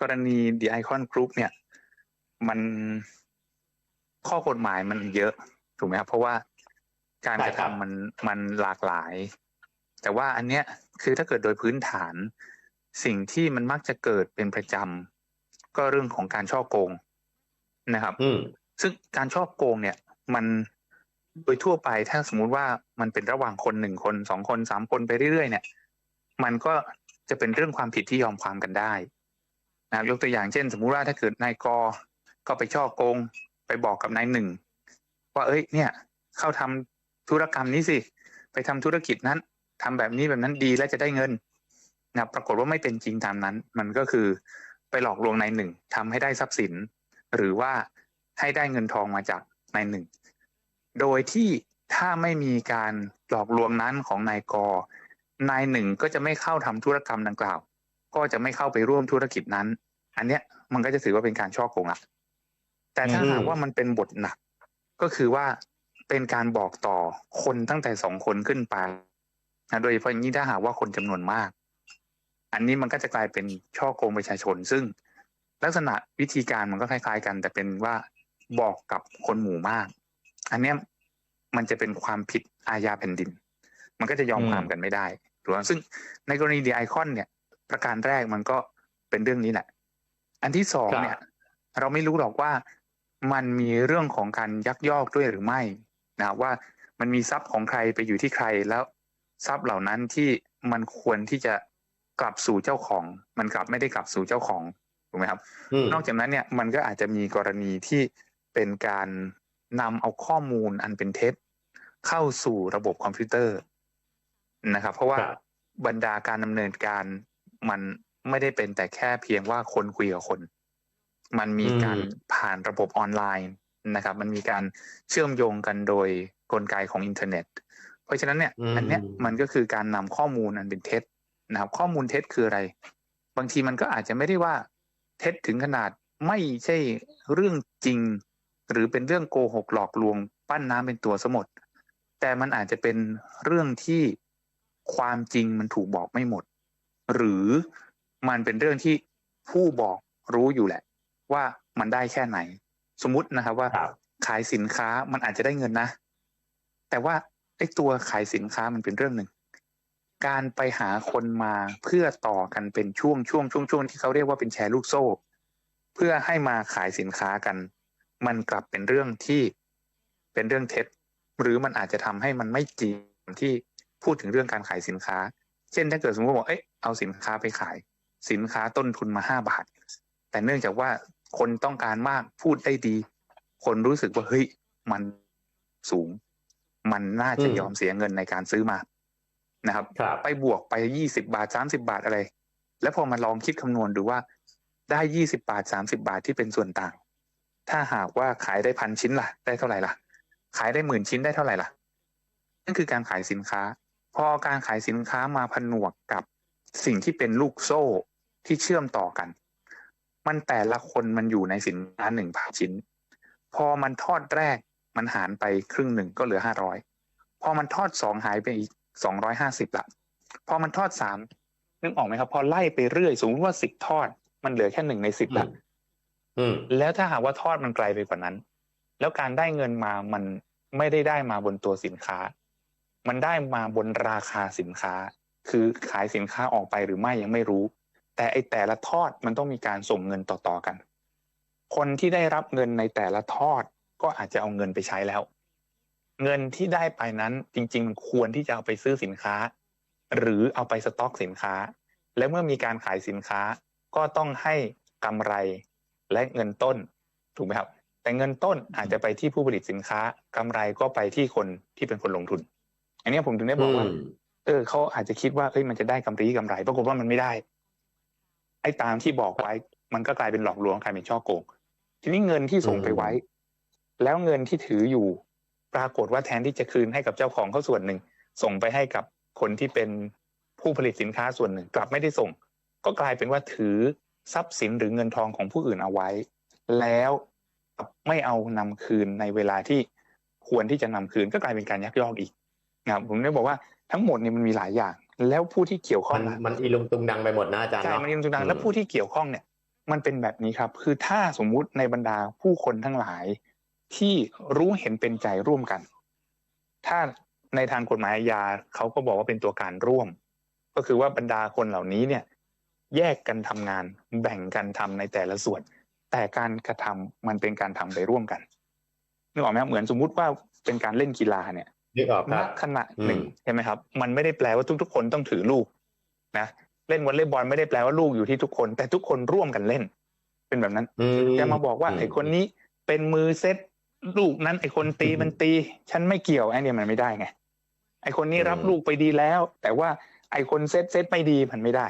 กรณี The Icon Group เนี่ย มันข้อกฎหมายมันเยอะถูกไหมครับ เพราะว่าการใช่กระครับทำมันมันหลากหลาย แต่ว่าอันเนี้ยคือถ้าเกิดโดยพื้นฐาน สิ่งที่มันมักจะเกิดเป็นประจำก็เรื่องของการช่อโกงนะครับอืมซึ่งการช่อโกงเนี่ย มันโดยทั่วไปถ้าสมมุติว่ามันเป็นระหว่างคนหนึ่งคนสองคนสามคนไปเรื่อยๆเนี่ย มันก็จะเป็นเรื่องความผิดที่ยอมความกันได้ นะครับยกตัวอย่างเช่น สมมุติว่าถ้าเกิดนายกก็ไปช่อโกงไปบอกกับนายหนึ่งว่าเอ้ยเนี่ยเข้าทำธุรกรรมนี้สิไปทำธุรกิจนั้นทำแบบนี้แบบนั้นดีแล้วจะได้เงินนะปรากฏว่าไม่เป็นจริงตามนั้น มันก็คือไปหลอกลวงนายหนึ่งทำให้ได้ทรัพย์สิน หรือว่าให้ได้เงินทองมาจากนายหนึ่งโดยที่ถ้าไม่มีการหลอกลวงนั้นของนายกนายหนึ่งก็จะไม่เข้าทำธุรกรรมดังกล่าว ก็จะไม่เข้าไปร่วมธุรกิจนั้น อันเนี้ยมันก็จะถือว่าเป็นการช่อโกงละแต่ถ้าหากว่ามันเป็นบทหนัก ก็คือว่าเป็นการบอกต่อคนตั้งแต่สองคนขึ้นไปนะโดยเฉพาะอย่างนี้ถ้าหากว่าคนจำนวนมาก อันนี้มันก็จะกลายเป็นช่อโกงประชาชน ซึ่งลักษณะวิธีการมันก็คล้าย ๆ กัน แต่เป็นว่าบอกกับคนหมู่มาก อันเนี้ยมันจะเป็นความผิดอาญาแผ่นดิน มันก็จะยอมอืมความกันไม่ได้ถูกไหมซึ่งในกรณีดีไอคอนเนี่ย ประการแรกมันก็เป็นเรื่องนี้แหละ อันที่สองเนี่ย เราไม่รู้หรอกว่ามันมีเรื่องของการยักยอกด้วยหรือไม่นะครับว่ามันมีทรัพย์ของใครไปอยู่ที่ใครแล้วทรัพย์เหล่านั้นที่มันควรที่จะกลับสู่เจ้าของ มันกลับไม่ได้กลับสู่เจ้าของถูกไหมครับอืมนอกจากนั้นเนี่ยมันก็อาจจะมีกรณีที่เป็นการนำเอาข้อมูลอันเป็นเท็จ เข้าสู่ระบบคอมพิวเตอร์นะครับ เพราะว่าครับบรรดาการดำเนินการ มันไม่ได้เป็นแต่แค่เพียงว่าคนคุยกับคน มันมีการผ่านระบบออนไลน์นะครับ มันมีการเชื่อมโยงกันโดยกลไกของอินเทอร์เน็ต เพราะฉะนั้นเนี่ยอืมอันเนี้ยมันก็คือการนำข้อมูลอันเป็นเท็จนะครับ ข้อมูลเท็จคืออะไร บางทีมันก็อาจจะไม่ได้ว่าเท็จถึงขนาดไม่ใช่เรื่องจริง หรือเป็นเรื่องโกหกหลอกลวง ปั้นน้ำเป็นตัวสมดแต่มันอาจจะเป็นเรื่องที่ความจริงมันถูกบอกไม่หมด หรือมันเป็นเรื่องที่ผู้บอกรู้อยู่แหละ ว่ามันได้แค่ไหน สมมุตินะครับว่าครับขายสินค้ามันอาจจะได้เงินนะ แต่ว่าไอ้ตัวขายสินค้ามันเป็นเรื่องหนึ่ง การไปหาคนมาเพื่อต่อกันเป็นช่วงช่วงช่วงช่วงที่เขาเรียกว่าเป็นแชร์ลูกโซ่ เพื่อให้มาขายสินค้ากัน มันกลับเป็นเรื่องที่เป็นเรื่องเท็จ หรือมันอาจจะทำให้มันไม่จริงที่พูดถึงเรื่องการขายสินค้า เช่นถ้าเกิดสมมติว่าบอกเอ้ยเอาสินค้าไปขาย สินค้าต้นทุนมาห้าบาท แต่เนื่องจากว่าคนต้องการมากพูดได้ดี คนรู้สึกว่าเฮ้ยมันสูง มันน่าจะอืมยอมเสียเงินในการซื้อมานะครับครับไปบวกไปยี่สิบาทสามสิบาทอะไร แล้วพอมาลองคิดคำนวณดูว่าได้ยี่สิบาทสามสิบาทที่เป็นส่วนต่าง ถ้าหากว่าขายได้พันชิ้นล่ะ ได้เท่าไหร่ล่ะ ขายได้หมื่นชิ้นได้เท่าไหร่ล่ะนั่นคือการขายสินค้า พอการขายสินค้ามาผนวกกับสิ่งที่เป็นลูกโซ่ที่เชื่อมต่อกัน มันแต่ละคนมันอยู่ในสินค้าหนึ่งพันชิ้น พอมันทอดแรกมันหารไปครึ่งหนึ่งก็เหลือห้าร้อยพอมันทอดสองหายไปอีกสองร้อยห้าสิบละพอมันทอดสามนึกออกไหมครับ พอไล่ไปเรื่อยสมมติว่าสิบทอด มันเหลือแค่หนึ่งในสิบละอืมแล้วถ้าหากว่าทอดมันไกลไปกว่านั้น แล้วการได้เงินมามันไม่ได้ได้มาบนตัวสินค้า มันได้มาบนราคาสินค้า คือขายสินค้าออกไปหรือไม่ยังไม่รู้ แต่ไอแต่ละทอดมันต้องมีการส่งเงินต่อๆกัน คนที่ได้รับเงินในแต่ละทอดก็อาจจะเอาเงินไปใช้แล้ว เงินที่ได้ไปนั้นจริงๆมันควรที่จะเอาไปซื้อสินค้า หรือเอาไปสต็อกสินค้า และเมื่อมีการขายสินค้าก็ต้องให้กำไรและเงินต้นถูกไหมครับ แต่เงินต้นอาจจะไปที่ผู้ผลิตสินค้ากำไรก็ไปที่คนที่เป็นคนลงทุน อันนี้ผมถึงได้บอกว่าเออเขาอาจจะคิดว่าเอ้ยมันจะได้กำไรกำไร ปรากฏว่ามันไม่ได้ ไอ้ตามที่บอกไว้ มันก็กลายเป็นหลอกลวงกลายเป็นช่อโกง ทีนี้เงินที่ส่งไปไว้ แล้วเงินที่ถืออยู่ ปรากฏว่าแทนที่จะคืนให้กับเจ้าของเขาส่วนหนึ่ง ส่งไปให้กับคนที่เป็นผู้ผลิตสินค้าส่วนหนึ่ง กลับไม่ได้ส่ง ก็กลายเป็นว่าถือทรัพย์สินหรือเงินทองของผู้อื่นเอาไว้ แล้วไม่เอานำคืนในเวลาที่ควรที่จะนำคืนก็กลายเป็นการยักยอกอีก นะครับผมได้บอกว่าทั้งหมดเนี่ยมันมีหลายอย่าง แล้วผู้ที่เกี่ยวข้อมังนล่ะมันอีลุงตุงดังไปหมดนะอาจารย์ใช่เนาะมันยังจุดดังแล้วผู้ที่เกี่ยวข้องเนี่ย มันเป็นแบบนี้ครับ คือถ้าสมมุติในบรรดาผู้คนทั้งหลาย ที่รู้เห็นเป็นใจร่วมกัน ถ้าในทางกฎหมายอาญาเขาก็บอกว่าเป็นตัวการร่วม ก็คือว่าบรรดาคนเหล่านี้เนี่ย แยกกันทำงาน แบ่งกันทำในแต่ละส่วน แต่การกระทำมันเป็นการทำไปร่วมกันนึกออกไหมครับเหมือนสมมุติว่าเป็นการเล่นกีฬาเนี่ย นึกออกคณรับขณะหนึ่งอืมใช่ไหมครับ มันไม่ได้แปลว่าทุก ๆ คนต้องถือลูกนะเล่นวอลเลย์บอลไม่ได้แปลว่าลูกอยู่ที่ทุกคน แต่ทุกคนร่วมกันเล่น เป็นแบบนั้นอืจะมาบอกว่าอืมไอ้คนนี้เป็นมือเซตลูกนั้นไอ้คนตีมันตี ฉันไม่เกี่ยวไอ้เนี่ยมันไม่ได้ไงไอ้คนนี้รับลูกไปดีแล้ว แต่ว่าไอ้คนเซตเซตไม่ดีมันไม่ได้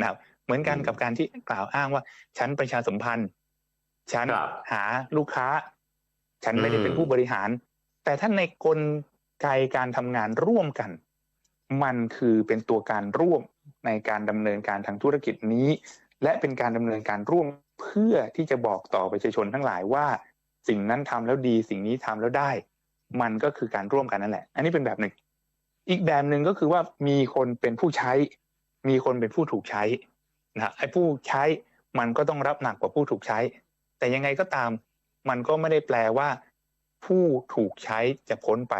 นะครับเหมือนกันกับการที่กล่าวอ้างว่า ฉันประชาสัมพันธ์ ฉันครับหาลูกค้า ฉันไม่ได้เป็นอืมผู้บริหาร แต่ถ้าในกล ไกการทำงานร่วมกัน มันคือเป็นตัวการร่วมในการดำเนินการทางธุรกิจนี้ และเป็นการดำเนินการร่วมเพื่อที่จะบอกต่อประชาชนทั้งหลายว่า สิ่งนั้นทำแล้วดีสิ่งนี้ทำแล้วได้ มันก็คือการร่วมกันนั่นแหละ อันนี้เป็นแบบหนึ่ง อีกแบบหนึ่งก็คือว่ามีคนเป็นผู้ใช้ มีคนเป็นผู้ถูกใช้นะไอ้ผู้ใช้มันก็ต้องรับหนักกว่าผู้ถูกใช้ แต่ยังไงก็ตาม มันก็ไม่ได้แปลว่า ผู้ถูกใช้จะพ้นไป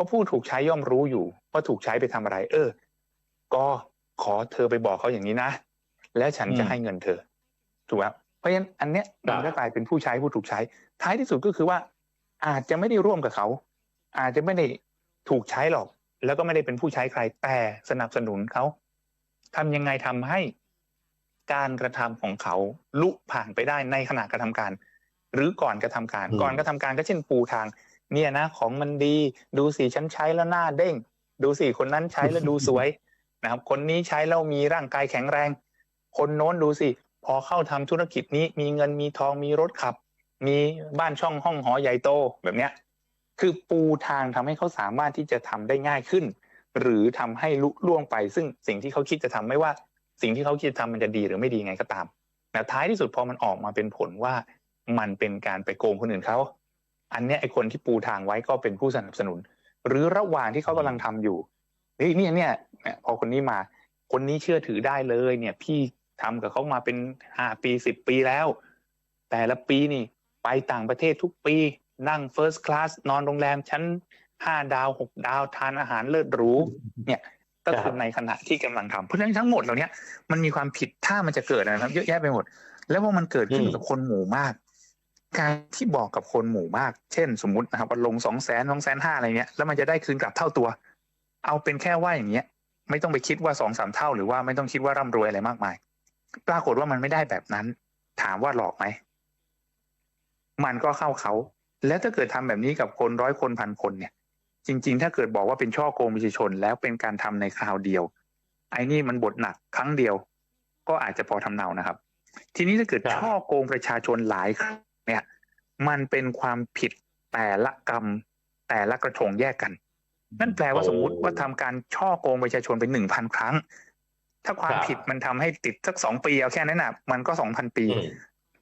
ราะผู้ถูกใช้ย่อมรู้อยู่ว่าถูกใช้ไปทำอะไร เออ ก็ขอเธอไปบอกเขาอย่างนี้นะ แล้วฉันจะให้เงินเธอ ถูกไหมเพราะฉะนั้นอันเนี้ยมันก็กลายเป็นผู้ใช้ผู้ถูกใช้ ท้ายที่สุดก็คือว่า อาจจะไม่ได้ร่วมกับเขา อาจจะไม่ได้ถูกใช้หรอก แล้วก็ไม่ได้เป็นผู้ใช้ใครแต่สนับสนุนเขาทำยังไงทำให้การกระทำของเขาลุผ่านไปได้ในขณะกระทำการ หรือก่อนกระทำการ ก่อนกระทำการก็เช่นปูทาง เนี่ยนะของมันดีดูสิฉันใช้แล้วหน้าเด้ง ดูสิคนนั้นใช้แล้วดูสวยนะครับคนนี้ใช้แล้วมีร่างกายแข็งแรง คนโน้นดูสิ พอเข้าทำธุรกิจนี้มีเงินมีทองมีรถขับ มีบ้านช่องห้องหอใหญ่โตแบบเนี้ยคือปูทางทำให้เขาสามารถที่จะทำได้ง่ายขึ้น หรือทำให้ลุล่วงไป ซึ่งสิ่งที่เขาคิดจะทำไม่ว่า สิ่งที่เขาคิดจะทำมันจะดีหรือไม่ดีไงก็ตามแต่ท้ายที่สุดพอมันออกมาเป็นผลว่ามันเป็นการไปโกงคนอื่นเขา อันเนี้ยไอคนที่ปูทางไว้ก็เป็นผู้สนับสนุน หรือระหว่างที่เขากำลังทำอยู่เฮ้ยเนี่ยเนี่ยเนี่ยพอคนนี้มา คนนี้เชื่อถือได้เลยเนี่ย พี่ทำกับเขามาเป็นห้าปีสิบปีแล้ว แต่ละปีนี่ ไปต่างประเทศทุกปี นั่งเฟิร์สคลาสนอนโรงแรมชั้นห้าดาวหกดาวทานอาหารเลิศหรูเนี่ยก็คือในขณะที่กำลังทำเพราะฉะนั้นทั้งหมดเหล่านี้มันมีความผิดถ้ามันจะเกิดนะครับ เยอะแยะไปหมด แล้วพอมันเกิดขึ้นกับคนหมู่มาก การที่บอกกับคนหมู่มาก เช่น สมมตินะครับว่าลงสองแสนสองแสนห้าอะไรเนี้ยแล้วมันจะได้คืนกลับเท่าตัว เอาเป็นแค่ว่าอย่างเงี้ย ไม่ต้องไปคิดว่าสองสามเท่า หรือว่าไม่ต้องคิดว่าร่ำรวยอะไรมากมาย ปรากฏว่ามันไม่ได้แบบนั้น ถามว่าหลอกไหมมันก็เข้าเขา แล้วถ้าเกิดทำแบบนี้กับคนร้อยคนพันคนเนี่ย จริง ๆ ถ้าเกิดบอกว่าเป็นช่อโกงประชาชน แล้วเป็นการทำในคราวเดียว ไอ้นี่มันบทหนักครั้งเดียว ก็อาจจะพอทำเนานะครับ ทีนี้ถ้าเกิดครับช่อโกงประชาชนหลายครั้ง เนี่ยมันเป็นความผิดแต่ละกรรมแต่ละกระทงแยกกัน นั่นแปลว่าโอ้สมมุติว่าทำการช่อโกงประชาชนเป็นหนึ่งพันครั้ง ถ้าความครับผิดมันทำให้ติดสักสองปีเอาแค่นั้นน่ะ มันก็สองพันปีอืม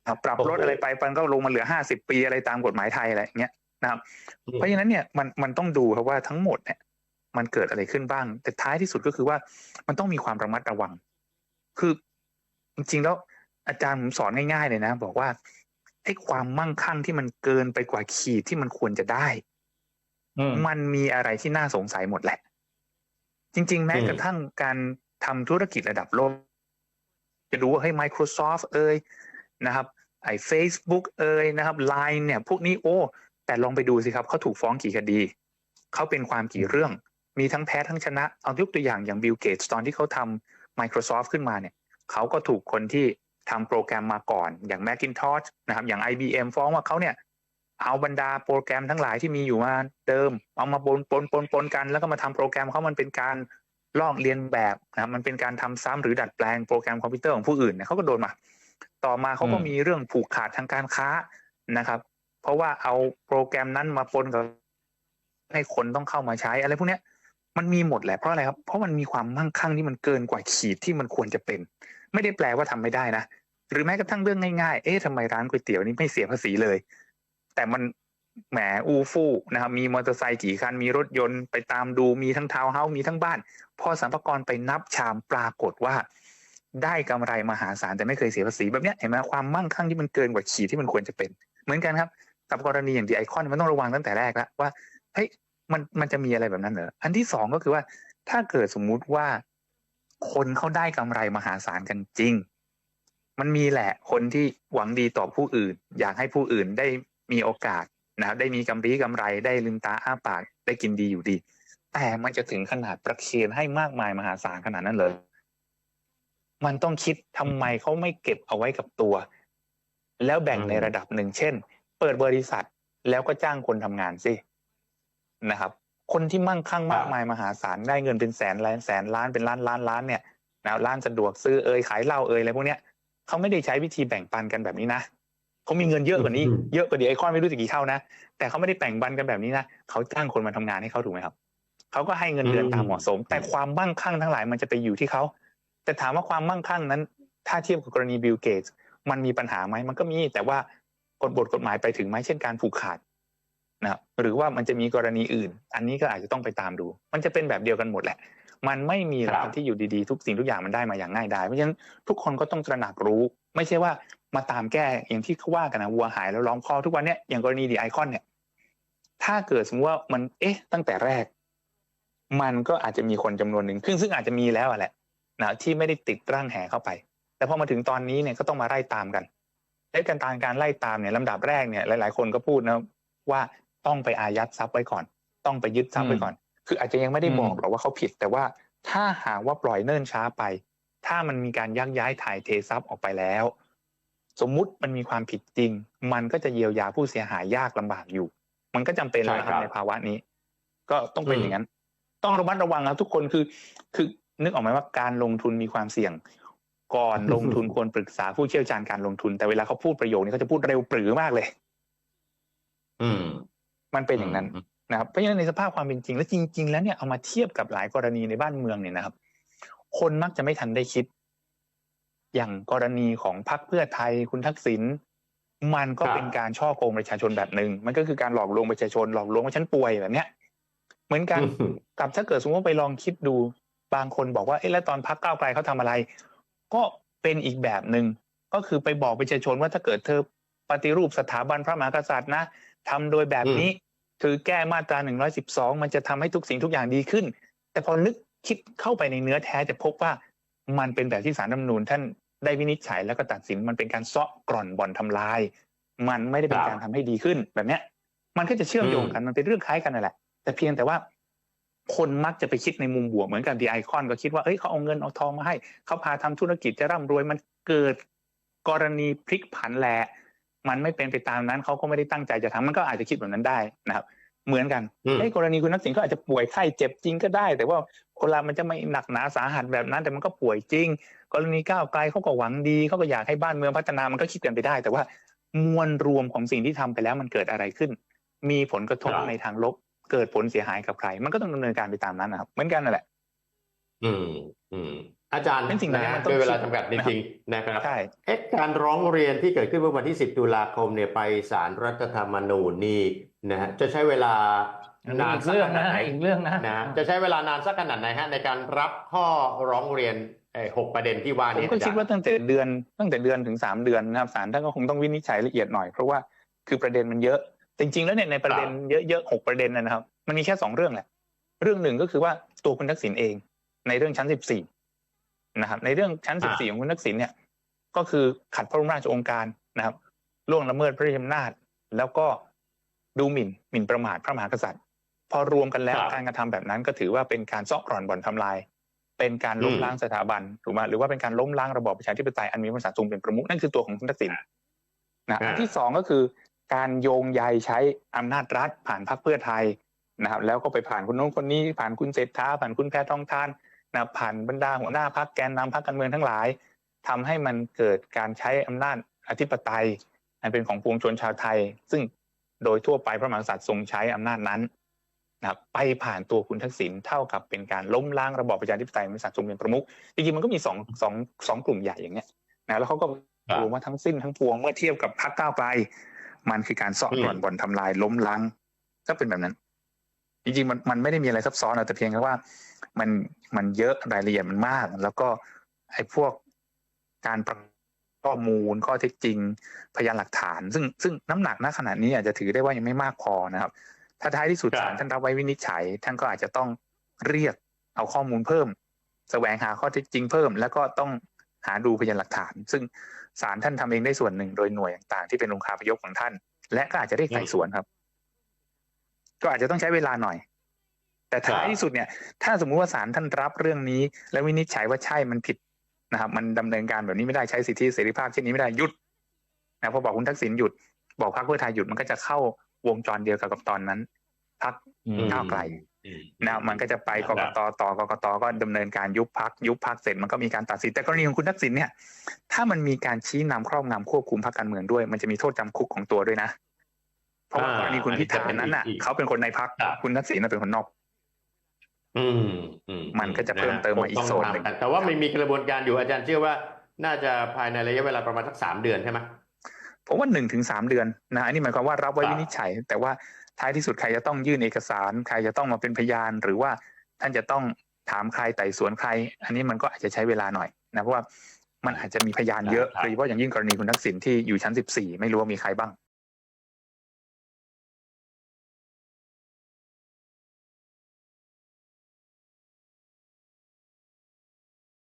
อะปรับโอ้โหลดอะไรไปมันก็ลงมาเหลือห้าสิบปีอะไรตามกฎหมายไทยอะไรอย่างเงี้ยนะครับอืมเพราะฉะนั้นเนี่ยมันมันต้องดูครับว่าทั้งหมดเนี่ยมันเกิดอะไรขึ้นบ้าง แต่ท้ายที่สุดก็คือว่ามันต้องมีความระมัดระวัง คือจริงๆแล้วอาจารย์ผมสอนง่ายๆเลยนะ บอกว่า ไอ้ความมั่งคั่งที่มันเกินไปกว่าขีดที่มันควรจะได้อืมมันมีอะไรที่น่าสงสัยหมดแหละ จริง ๆ แม้อืมกระทั่งการทำธุรกิจระดับโลก จะดูว่าให้ Microsoft เอ่ยนะครับ ไอ้ Facebook เอ่ยนะครับ Line เนี่ย พวกนี้โอ้ แต่ลองไปดูสิครับเขาถูกฟ้องกี่คดี เขาเป็นความกี่เรื่อง มีทั้งแพ้ทั้งชนะ เอายกตัวอย่างอย่างบิลเกตตอนที่เขาทำ Microsoft ขึ้นมาเนี่ย เขาก็ถูกคนที่ ทำโปรแกรมมาก่อน อย่าง Macintosh นะครับ อย่าง IBM ฟ้องว่าเขาเนี่ยเอาบรรดาโปรแกรมทั้งหลายที่มีอยู่มาเดิม เอามาปนปนปนปนกัน แล้วก็มาทำโปรแกรมเขามันเป็นการลอกเลียนแบบนะครับมันเป็นการทำซ้ำหรือดัดแปลงโปรแกรมคอมพิวเตอร์ของผู้อื่นเนี่ยเขาก็โดนมา ต่อมาเขาก็อืมมีเรื่องผูกขาดทางการค้านะครับ เพราะว่าเอาโปรแกรมนั้นมาปนกับให้คนต้องเข้ามาใช้อะไรพวกเนี้ยมันมีหมดแหละเพราะอะไรครับ เพราะมันมีความมั่งคั่งที่มันเกินกว่าขีดที่มันควรจะเป็น ไม่ได้แปลว่าทำไม่ได้นะ หรือแม้กระทั่งเรื่องง่ายๆ เอ๊ะทำไมร้านก๋วยเตี๋ยวนี้ไม่เสียภาษีเลย แต่มันแหมอูฟู่นะครับมีมอเตอร์ไซค์กี่คันมีรถยนต์ไปตามดูมีทั้งทาวน์เฮาส์มีทั้งบ้าน พอสัมภากรไปนับชามปรากฏว่า ได้กำไรมหาศาลแต่ไม่เคยเสียภาษีแบบเนี้ยเห็นไหมความมั่งคั่งที่มันเกินกว่าขีดที่มันควรจะเป็น เหมือนกันครับกับกรณีอย่างดีไอคอนมันต้องระวังตั้งแต่แรกแล้วว่าเฮ้ยมันมันจะมีอะไรแบบนั้นเหรออันที่สองก็คือว่า ถ้าเกิดสมมุติว่า คนเขาได้กำไรมหาศาลกันจริง มันมีแหละคนที่หวังดีต่อผู้อื่น อยากให้ผู้อื่นได้มีโอกาสนะครับได้มีกำไรกำไรได้ลืมตาอ้าปากได้กินดีอยู่ดี แต่มันจะถึงขนาดประเคนให้มากมายมหาศาลขนาดนั้นเลย มันต้องคิดทำไมเขาไม่เก็บเอาไว้กับตัว แล้วแบ่งในระดับหนึ่งเช่น เปิดบริษัทแล้วก็จ้างคนทำงานสินะครับ คนที่มั่งคั่งมากมายมหาศาลได้เงินเป็นแสนล้านแสนล้านเป็นล้านล้านล้านเนี่ยนะร้านสะดวกซื้อเอ่ยขายเหล้าเอ่ยอะไรพวกเนี้ย เขาไม่ได้ใช้วิธีแบ่งปันกันแบบนี้นะเขามีเงินเยอะกว่านี้เยอะกว่าดีไอคอนไม่รู้จะกี่เท่านะแต่เขาไม่ได้แบ่งปันกันแบบนี้นะเขาจ้างคนมาทำงานให้เขาถูกไหมครับเขาก็ให้เงินเดือนตามเหมาะสม แต่ความมั่งคั่งทั้งหลายมันจะไปอยู่ที่เขาแต่ถามว่าความมั่งคั่งนั้น ถ้าเทียบกับกรณีบิลเกตมันมีปัญหาไหมมันก็มีแต่ว่ากฎบทกฎหมายไปถึงไหมเช่นการผูกขาดนะครับหรือว่ามันจะมีกรณีอื่น อันนี้ก็อาจจะต้องไปตามดู มันจะเป็นแบบเดียวกันหมดแหละ มันไม่มีหลักที่อยู่ดีๆ ทุกสิ่งทุกอย่างมันได้มาอย่างง่ายดายเพราะฉะนั้นทุกคนก็ต้องตระหนักรู้ ไม่ใช่ว่ามาตามแก้อย่างที่เขาว่ากันนะวัวหายแล้วล้อมคอทุกวันเนี้ยอย่างกรณีดีไอคอนเนี่ย ถ้าเกิดสมมติว่ามันเอ๊ะ ตั้งแต่แรก มันก็อาจจะมีคนจำนวนหนึ่งซึ่งซึ่งอาจจะมีแล้วอะแหละนะที่ไม่ได้ติดร่างแหเข้าไป แต่พอมาถึงตอนนี้เนี่ยก็ต้องมาไล่ตามกันและการตามการไล่ตามเนี่ยลำดับแรกเนี่ยหลาย ๆ คนก็พูดนะว่าต้องไปอายัดทรัพย์ไว้ก่อน ต้องไปยึดทรัพย์ไว้ก่อน คืออาจจะยังไม่ได้บอกหรอกว่าเขาผิด แต่ว่าถ้าหากว่าปล่อยเนิ่นช้าไป ถ้ามันมีการยักย้ายถ่ายเททรัพย์ออกไปแล้ว สมมุติมันมีความผิดจริง มันก็จะเยียวยาผู้เสียหายยากลำบากอยู่ มันก็จำเป็นแล้วนะครับในภาวะนี้ ก็ต้องเป็นอย่างนั้น ต้องระมัดระวังครับทุกคนคือ คือนึกออกไหมว่าการลงทุนมีความเสี่ยง ก่อนลงทุนควรปรึกษาผู้เชี่ยวชาญการลงทุน แต่เวลาเขาพูดประโยคนี้เขาจะพูดเร็วปรือมากเลย อืม มันเป็นอย่างนั้น นะครับเพราะฉะนั้นในสภาพความเป็นจริง และจริง ๆ แล้วเนี่ยเอามาเทียบกับหลายกรณีในบ้านเมืองเนี่ยนะครับ คนมักจะไม่ทันได้คิด อย่างกรณีของพรรคเพื่อไทยคุณทักษิณมันก็เป็นการช่อโกงประชาชนแบบหนึ่งมันก็คือการหลอกลวงประชาชนหลอกลวงว่าฉันป่วยแบบเนี้ย เหมือนกันกับถ้าเกิดสมมติว่าไปลองคิดดูบางคนบอกว่าเอ๊ะแล้วตอนพักก้าวไกลเขาทำอะไร ก็เป็นอีกแบบหนึ่งก็คือไปบอกประชาชนว่าถ้าเกิดเธอปฏิรูปสถาบันพระมหากษัตริย์นะทำโดยแบบนี้ คือแก้มาตราหนึ่งร้อยสิบสองมันจะทำให้ทุกสิ่งทุกอย่างดีขึ้น แต่พอนึกคิดเข้าไปในเนื้อแท้จะพบว่ามันเป็นแบบที่สารรัฐธรรมนูญท่านได้วินิจฉัยแล้วก็ตัดสินมันเป็นการเซาะกร่อนบ่อนทำลาย มันไม่ได้เป็นการทำให้ดีขึ้นแบบเนี้ย มันก็จะเชื่อมโยงกันมันเป็นเรื่องคล้ายกันนั่นแหละ แต่เพียงแต่ว่า คนมักจะไปคิดในมุมบวกเหมือนกับดีไอคอนก็คิดว่าเอ้ยเขาเอาเงินเอาทองมาให้เขาพาทำธุรกิจจะร่ำรวยมันเกิดกรณีพลิกผันแหละ มันไม่เป็นไปตามนั้นเขาก็ไม่ได้ตั้งใจจะทำมันก็อาจจะคิดแบบนั้นได้นะครับ เหมือนกันไอ้กรณีคุณนักสินก็อาจจะป่วยไข้เจ็บจริงก็ได้ แต่ว่าคนเรามันจะไม่หนักหนาสาหัสแบบนั้น แต่มันก็ป่วยจริง กรณีก้าวไกลเขาก็หวังดีเขาก็อยากให้บ้านเมืองพัฒนามันก็คิดกันไปได้ แต่ว่ามวลรวมของสิ่งที่ทำไปแล้วมันเกิดอะไรขึ้น มีผลกระทบในทางลบ เกิดผลเสียหายกับใคร มันก็ต้องดำเนินการไปตามนั้นนะครับ เหมือนกันนั่นแหละ อืม อืม อาจารย์เป็นสิ่งเหล่านี้นะมันต้องด้วยเวลาคิดจำกัดจนะครับริงๆนะครับใช่เอ๊ะการร้องเรียนที่เกิดขึ้นเมื่อวันที่ 10 ตุลาคมเนี่ยไปศาลรัฐธรรมนูญนี่นะฮะจะใช้เวลาอันนานี้นอีกสักเรื่องขนานะดไหนอีกเรื่องนะนะฮะจะใช้เวลานานสักขนาดไหนฮะในการรับข้อร้องเรียนเอ่อหกประเด็นที่ว่าผมนี้ก็อาจาคิรดย์ว่าตั้งแต่เดือนตั้งแต่เดือนถึงสามเดือนนะครับศาลท่านก็คงต้องวินิจฉัยละเอียดหน่อยเพราะว่าคือประเด็นมันเยอะ จริง ๆ แล้วเนี่ยในประเด็นเยอะๆหกประเด็นนะครับ มันมีแค่สองเรื่องแหละเรื่องหนึ่งก็คือว่าตัวคุณทักษิณเอง ในเรื่องชั้นสิบสี่ นะครับในเรื่องชั้นสิบสี่ของคุณทักษิณเนี่ยก็คือขัดพระบรมราชโองการนะครับล่วงละเมิดพระราชอำนาจ แล้วก็ดูหมิ่นหมิ่นประมาทพระมหากษัตริย์ พอรวมกันแล้วครับการกระทำแบบนั้นก็ถือว่าเป็นการซอกกร่อนบ่อนทำลาย เป็นการล้มอืมล้างสถาบันถูกไหมหรือว่าเป็นการล้มล้างระบอบประชาธิปไตยอันมีพระมหากษัตริย์ทรงเป็นประมุขนั่นคือตัวของคุณทักษิณนะอันที่สองก็คือ การโยงใยใช้อำนาจรัฐผ่านพรรคเพื่อไทยนะครับแล้วก็ไปผ่านคนโน้นคนนี้ผ่านคุณเศรษฐาผ่านคุณแพทองทาน นะผ่านบรรดาหัวหน้าพรรคแกนนำพรรคการเมืองทั้งหลายทำให้มันเกิดการใช้อำนาจอธิปไตย อันเป็นของปวงชนชาวไทย ซึ่งโดยทั่วไปพระมหากษัตริย์ทรงใช้อำนาจนั้นนะครับไปผ่านตัวคุณทักษิณเท่ากับเป็นการล้มล้างระบอบประชาธิปไตยมหากษัตริย์ทรงเป็นประมุขจริงๆมันก็มีสองสองสองกลุ่มใหญ่อย่างเงี้ยนะแล้วเขาก็รวมว่าทั้งสิ้นทั้งปวงเมื่อเทียบกับพรรคก้าวไกลมันคือการซ่อกร่อนบ่อนทำลายล้มล้างก็เป็นแบบนั้น จริงๆมันมันไม่ได้มีอะไรซับซ้อนอกแต่เพียงแค่ว่า มันมันเยอะรายละเอียดมันมาก แล้วก็ไอ้พวกการประกอบข้อมูลข้อเท็จจริง พยานหลักฐาน ซึ่งซึ่งน้ำหนักณขณะนี้อาจจะถือได้ว่ายังไม่มากพอนะครับ ถ้าท้ายที่สุดครับศาลท่านรับไว้วินิจฉัย ท่านก็อาจจะต้องเรียกเอาข้อมูลเพิ่มแสวงหาข้อเท็จจริงเพิ่ม แล้วก็ต้องหาดูพยานหลักฐาน ซึ่งศาลท่านทำเองได้ส่วนหนึ่งโดยหน่วยต่างๆที่เป็นองค์คาพยพของท่าน และก็อาจจะได้ไต่สวนครับ ก็อาจจะต้องใช้เวลาหน่อย แต่ท้ายที่สุดเนี่ยถ้าสมมุติว่าศาลท่านรับเรื่องนี้ และวินิจฉัยว่าใช่มันผิดนะครับ มันดำเนินการแบบนี้ไม่ได้ใช้สิทธิเสรีภาพเช่นนี้ไม่ได้หยุดนะพอบอกคุณทักษิณหยุดบอกพรรคเพื่อไทยหยุดมันก็จะเข้าวงจรเดียวกับกับตอนนั้นพรรคอืมก้าวไกลอืมนะมันก็จะไปกกตต่อกกตก็ดำเนินการยุบพักยุบพักเสร็จมันก็มีการตัดสินแต่กรณีของคุณทักษิณเนี่ย ถ้ามันมีการชี้นำครอบงำควบคุมพรรคการเมืองด้วย มันจะมีโทษจำคุกของตัวด้วยนะ เพราะว่าอ่ากรณีคุณพิธานั้นน่ะอันนี้จะเป็นอีกเขาเป็นคนในพรรคครับคุณทักษิณน่ะเป็นคนนอก อืมอืมันก็จะเพิ่มเติมมาอีกต้งโซนหนึ่งทำกัแต่ว่ามันมีกระบวนการอยู่อาจารย์เชื่อว่าน่าจะภายในระยะเวลาประมาณสักสามเดือนใช่ไหมผมว่าหนึ่งถึงสามเดือนนะอันนี้หมายความว่ารับไว้ครับวินิจฉัย แต่ว่าท้ายที่สุดใครจะต้องยื่นเอกสาร ใครจะต้องมาเป็นพยาน หรือว่าท่านจะต้องถามใครไต่สวนใคร อันนี้มันก็อาจจะใช้เวลาหน่อยนะเพราะว่ามันอาจจะมีพยานเยอะครับโดยเฉพาะอย่างยิ่งกรณีคุณทักษิณที่อยู่ชั้นสิบสี่ไม่รู้ว่ามีใครบ้าง